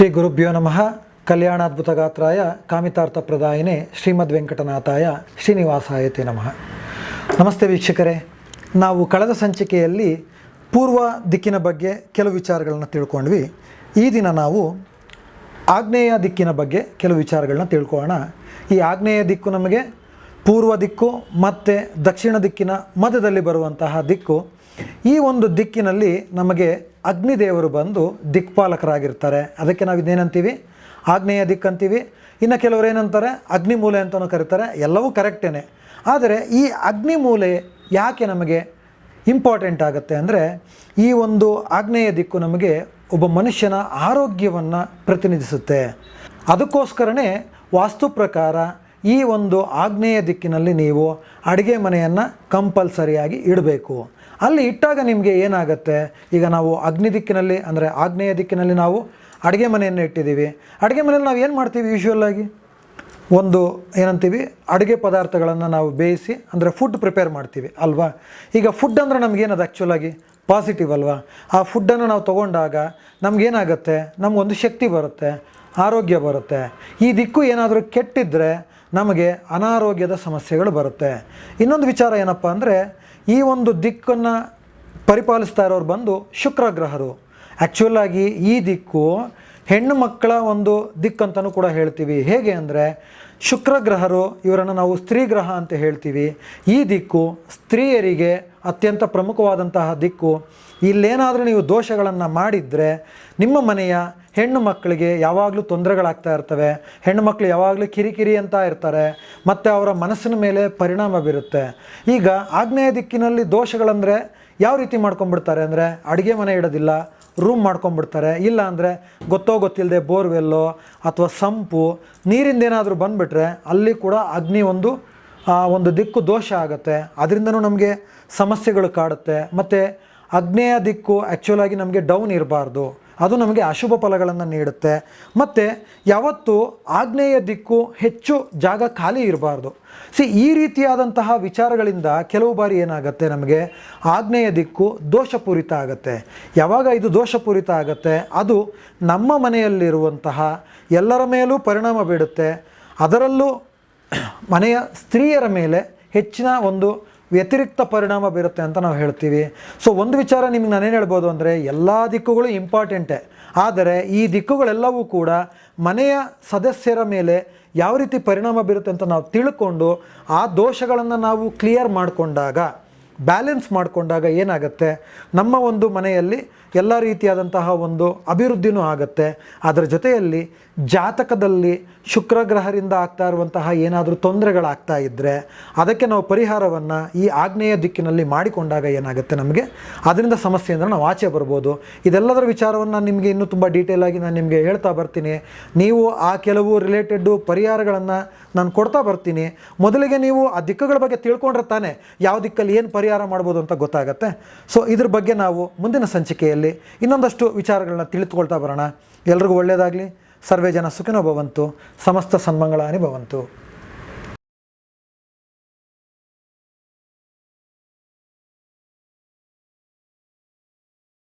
ಶ್ರೀ ಗುರುಭ್ಯೋ ನಮಃ. ಕಲ್ಯಾಣಾದ್ಭುತಗಾತ್ರಾಯ ಕಾಮಿತಾರ್ಥ ಪ್ರದಾಯಿನೇ ಶ್ರೀಮದ್ ವೆಂಕಟನಾಥಾಯ ಶ್ರೀನಿವಾಸಾಯತೆ ನಮಃ. ನಮಸ್ತೆ ವೀಕ್ಷಕರೇ, ನಾವು ಕಳೆದ ಸಂಚಿಕೆಯಲ್ಲಿ ಪೂರ್ವ ದಿಕ್ಕಿನ ಬಗ್ಗೆ ಕೆಲವು ವಿಚಾರಗಳನ್ನು ತಿಳ್ಕೊಂಡ್ವಿ. ಈ ದಿನ ನಾವು ಆಗ್ನೇಯ ದಿಕ್ಕಿನ ಬಗ್ಗೆ ಕೆಲವು ವಿಚಾರಗಳನ್ನ ತಿಳ್ಕೊಳ್ಳೋಣ. ಈ ಆಗ್ನೇಯ ದಿಕ್ಕು ನಮಗೆ ಪೂರ್ವ ದಿಕ್ಕು ಮತ್ತು ದಕ್ಷಿಣ ದಿಕ್ಕಿನ ಮಧ್ಯದಲ್ಲಿ ಬರುವಂತಹ ದಿಕ್ಕು. ಈ ಒಂದು ದಿಕ್ಕಿನಲ್ಲಿ ನಮಗೆ ಅಗ್ನಿದೇವರು ಬಂದು ದಿಕ್ಪಾಲಕರಾಗಿರ್ತಾರೆ. ಅದಕ್ಕೆ ನಾವು ಇದೇನಂತೀವಿ ಆಗ್ನೇಯ ದಿಕ್ಕು ಅಂತೀವಿ. ಇನ್ನು ಕೆಲವರು ಏನಂತಾರೆ? ಅಗ್ನಿಮೂಲೆ ಅಂತಲೂ ಕರೀತಾರೆ. ಎಲ್ಲವೂ ಕರೆಕ್ಟೇನೆ. ಆದರೆ ಈ ಅಗ್ನಿಮೂಲೆ ಯಾಕೆ ನಮಗೆ ಇಂಪಾರ್ಟೆಂಟ್ ಆಗುತ್ತೆ ಅಂದರೆ ಈ ಒಂದು ಆಗ್ನೇಯ ದಿಕ್ಕು ನಮಗೆ ಒಬ್ಬ ಮನುಷ್ಯನ ಆರೋಗ್ಯವನ್ನು ಪ್ರತಿನಿಧಿಸುತ್ತೆ. ಅದಕ್ಕೋಸ್ಕರನೇ ವಾಸ್ತು ಪ್ರಕಾರ ಈ ಒಂದು ಆಗ್ನೇಯ ದಿಕ್ಕಿನಲ್ಲಿ ನೀವು ಅಡುಗೆ ಮನೆಯನ್ನು ಕಂಪಲ್ಸರಿಯಾಗಿ ಇಡಬೇಕು. ಅಲ್ಲಿ ಇಟ್ಟಾಗ ನಿಮಗೆ ಏನಾಗುತ್ತೆ? ಈಗ ನಾವು ಅಗ್ನಿ ದಿಕ್ಕಿನಲ್ಲಿ, ಅಂದರೆ ಆಗ್ನೇಯ ದಿಕ್ಕಿನಲ್ಲಿ ನಾವು ಅಡುಗೆ ಮನೆಯನ್ನು ಇಟ್ಟಿದ್ದೀವಿ. ಅಡುಗೆ ಮನೆಯಲ್ಲಿ ನಾವು ಏನು ಮಾಡ್ತೀವಿ ಯೂಶ್ವಲ್ಲಾಗಿ ಒಂದು ಏನಂತೀವಿ? ಅಡುಗೆ ಪದಾರ್ಥಗಳನ್ನು ನಾವು ಬೇಯಿಸಿ, ಅಂದರೆ ಫುಡ್ ಪ್ರಿಪೇರ್ ಮಾಡ್ತೀವಿ, ಅಲ್ವಾ? ಈಗ ಫುಡ್ ಅಂದರೆ ನಮಗೇನದು ಆ್ಯಕ್ಚುಲಾಗಿ ಪಾಸಿಟಿವ್ ಅಲ್ವಾ? ಆ ಫುಡ್ಡನ್ನು ನಾವು ತೊಗೊಂಡಾಗ ನಮಗೇನಾಗುತ್ತೆ ನಮಗೊಂದು ಶಕ್ತಿ ಬರುತ್ತೆ, ಆರೋಗ್ಯ ಬರುತ್ತೆ. ಈ ದಿಕ್ಕು ಏನಾದರೂ ಕೆಟ್ಟಿದ್ದರೆ ನಮಗೆ ಅನಾರೋಗ್ಯದ ಸಮಸ್ಯೆಗಳು ಬರುತ್ತೆ. ಇನ್ನೊಂದು ವಿಚಾರ ಏನಪ್ಪ ಅಂದರೆ ಈ ಒಂದು ದಿಕ್ಕನ್ನು ಪರಿಪಾಲಿಸ್ತಾ ಇರೋರು ಬಂದು ಶುಕ್ರ ಗ್ರಹರು ಆ್ಯಕ್ಚುಲಾಗಿ ಈ ದಿಕ್ಕು ಹೆಣ್ಣು ಮಕ್ಕಳ ಒಂದು ದಿಕ್ಕಂತನೂ ಕೂಡ ಹೇಳ್ತೀವಿ. ಹೇಗೆ ಅಂದರೆ ಶುಕ್ರ ಗ್ರಹರು ಇವರನ್ನು ನಾವು ಸ್ತ್ರೀ ಗ್ರಹ ಅಂತ ಹೇಳ್ತೀವಿ. ಈ ದಿಕ್ಕು ಸ್ತ್ರೀಯರಿಗೆ ಅತ್ಯಂತ ಪ್ರಮುಖವಾದಂತಹ ದಿಕ್ಕು. ಇಲ್ಲೇನಾದರೂ ನೀವು ದೋಷಗಳನ್ನು ಮಾಡಿದರೆ ನಿಮ್ಮ ಮನೆಯ ಹೆಣ್ಣು ಮಕ್ಕಳಿಗೆ ಯಾವಾಗಲೂ ತೊಂದರೆಗಳಾಗ್ತಾ ಇರ್ತವೆ. ಹೆಣ್ಣು ಮಕ್ಕಳು ಯಾವಾಗಲೂ ಕಿರಿಕಿರಿ ಅಂತ ಇರ್ತಾರೆ. ಮತ್ತು ಅವರ ಮನಸ್ಸಿನ ಮೇಲೆ ಪರಿಣಾಮ ಬೀರುತ್ತೆ. ಈಗ ಆಗ್ನೇಯ ದಿಕ್ಕಿನಲ್ಲಿ ದೋಷಗಳಂದರೆ ಯಾವ ರೀತಿ ಮಾಡ್ಕೊಂಡ್ಬಿಡ್ತಾರೆ ಅಂದರೆ ಅಡುಗೆ ಮನೆ ಇಡೋದಿಲ್ಲ ರೂಮ್ ಮಾಡ್ಕೊಂಡ್ಬಿಡ್ತಾರೆ, ಇಲ್ಲ ಅಂದರೆ ಗೊತ್ತೋ ಗೊತ್ತಿಲ್ಲದೆ ಬೋರ್ವೆಲ್ಲೋ ಅಥವಾ ಸಂಪು, ನೀರಿಂದ ಏನಾದರೂ ಬಂದುಬಿಟ್ರೆ ಅಲ್ಲಿ ಕೂಡ ಅಗ್ನಿ ಒಂದು ಒಂದು ದಿಕ್ಕು ದೋಷ ಆಗುತ್ತೆ. ಅದರಿಂದನೂ ನಮಗೆ ಸಮಸ್ಯೆಗಳು ಕಾಡುತ್ತೆ. ಮತ್ತು ಅಗ್ನೇಯ ದಿಕ್ಕು ಆ್ಯಕ್ಚುಲಾಗಿ ನಮಗೆ ಡೌನ್ ಇರಬಾರ್ದು. ಅದು ನಮಗೆ ಅಶುಭ ಫಲಗಳನ್ನು ನೀಡುತ್ತೆ. ಮತ್ತು ಯಾವತ್ತು ಆಗ್ನೇಯ ದಿಕ್ಕು ಹೆಚ್ಚು ಜಾಗ ಖಾಲಿ ಇರಬಾರ್ದು. ಸಿ ಈ ರೀತಿಯಾದಂತಹ ವಿಚಾರಗಳಿಂದ ಕೆಲವು ಬಾರಿ ಏನಾಗುತ್ತೆ ನಮಗೆ? ಆಗ್ನೇಯ ದಿಕ್ಕು ದೋಷಪೂರಿತ ಆಗುತ್ತೆ. ಯಾವಾಗ ಇದು ದೋಷಪೂರಿತ ಆಗುತ್ತೆ? ಅದು ನಮ್ಮ ಮನೆಯಲ್ಲಿರುವಂತಹ ಎಲ್ಲರ ಮೇಲೂ ಪರಿಣಾಮ ಬೀಡುತ್ತೆ. ಅದರಲ್ಲೂ ಮನೆಯ ಸ್ತ್ರೀಯರ ಮೇಲೆ ಹೆಚ್ಚಿನ ಒಂದು ವ್ಯತಿರಿಕ್ತ ಪರಿಣಾಮ ಬೀರುತ್ತೆ ಅಂತ ನಾವು ಹೇಳ್ತೀವಿ. ಸೊ ಒಂದು ವಿಚಾರ ನಿಮ್ಗೆ ನಾನೇನು ಹೇಳ್ಬೋದು ಅಂದರೆ, ಎಲ್ಲ ದಿಕ್ಕುಗಳು ಇಂಪಾರ್ಟೆಂಟೇ ಆದರೆ, ಈ ದಿಕ್ಕುಗಳೆಲ್ಲವೂ ಕೂಡ ಮನೆಯ ಸದಸ್ಯರ ಮೇಲೆ ಯಾವ ರೀತಿ ಪರಿಣಾಮ ಬೀರುತ್ತೆ ಅಂತ ನಾವು ತಿಳ್ಕೊಂಡು, ಆ ದೋಷಗಳನ್ನು ನಾವು ಕ್ಲಿಯರ್ ಮಾಡಿಕೊಂಡಾಗ ಬ್ಯಾಲೆನ್ಸ್ ಮಾಡಿಕೊಂಡಾಗ ಏನಾಗುತ್ತೆ? ನಮ್ಮ ಒಂದು ಮನೆಯಲ್ಲಿ ಎಲ್ಲ ರೀತಿಯಾದಂತಹ ಒಂದು ಅಭಿವೃದ್ಧಿನೂ ಆಗುತ್ತೆ. ಅದರ ಜೊತೆಯಲ್ಲಿ ಜಾತಕದಲ್ಲಿ ಶುಕ್ರಗ್ರಹರಿಂದ ಆಗ್ತಾ ಇರುವಂತಹ ಏನಾದರೂ ತೊಂದರೆಗಳಾಗ್ತಾ ಇದ್ದರೆ ಅದಕ್ಕೆ ನಾವು ಪರಿಹಾರವನ್ನು ಈ ಆಗ್ನೇಯ ದಿಕ್ಕಿನಲ್ಲಿ ಮಾಡಿಕೊಂಡಾಗ ಏನಾಗುತ್ತೆ ನಮಗೆ? ಅದರಿಂದ ಸಮಸ್ಯೆಯಿಂದ ನಾವು ಆಚೆ ಬರ್ಬೋದು. ಇದೆಲ್ಲದರ ವಿಚಾರವನ್ನು ನಾನು ನಿಮಗೆ ಇನ್ನೂ ತುಂಬ ಡೀಟೇಲ್ ಆಗಿ ನಾನು ನಿಮಗೆ ಹೇಳ್ತಾ ಬರ್ತೀನಿ. ನೀವು ಆ ಕೆಲವು ರಿಲೇಟೆಡ್ಡು ಪರಿಹಾರಗಳನ್ನು ನಾನು ಕೊಡ್ತಾ ಬರ್ತೀನಿ. ಮೊದಲಿಗೆ ನೀವು ಆ ದಿಕ್ಕುಗಳ ಬಗ್ಗೆ ತಿಳ್ಕೊಂಡ್ರೆ ತಾನೇ ಯಾವ ದಿಕ್ಕಲ್ಲಿ ಏನು ಪರಿಹಾರ ಮಾಡ್ಬೋದು ಅಂತ ಗೊತ್ತಾಗುತ್ತೆ. ಸೊ ಇದ್ರ ಬಗ್ಗೆ ನಾವು ಮುಂದಿನ ಸಂಚಿಕೆಯಲ್ಲಿ ಇನ್ನೊಂದಷ್ಟು ವಿಚಾರಗಳನ್ನ ತಿಳಿದುಕೊಳ್ತಾ ಬರೋಣ. ಎಲ್ರಿಗೂ ಒಳ್ಳೆಯದಾಗಲಿ ಸರ್ವೇ ಜನ ಸುಖಿನೋ ಭವಂತು. ಸಮಸ್ತ ಸನ್ಮಂಗಳಾನಿ ಭವಂತು.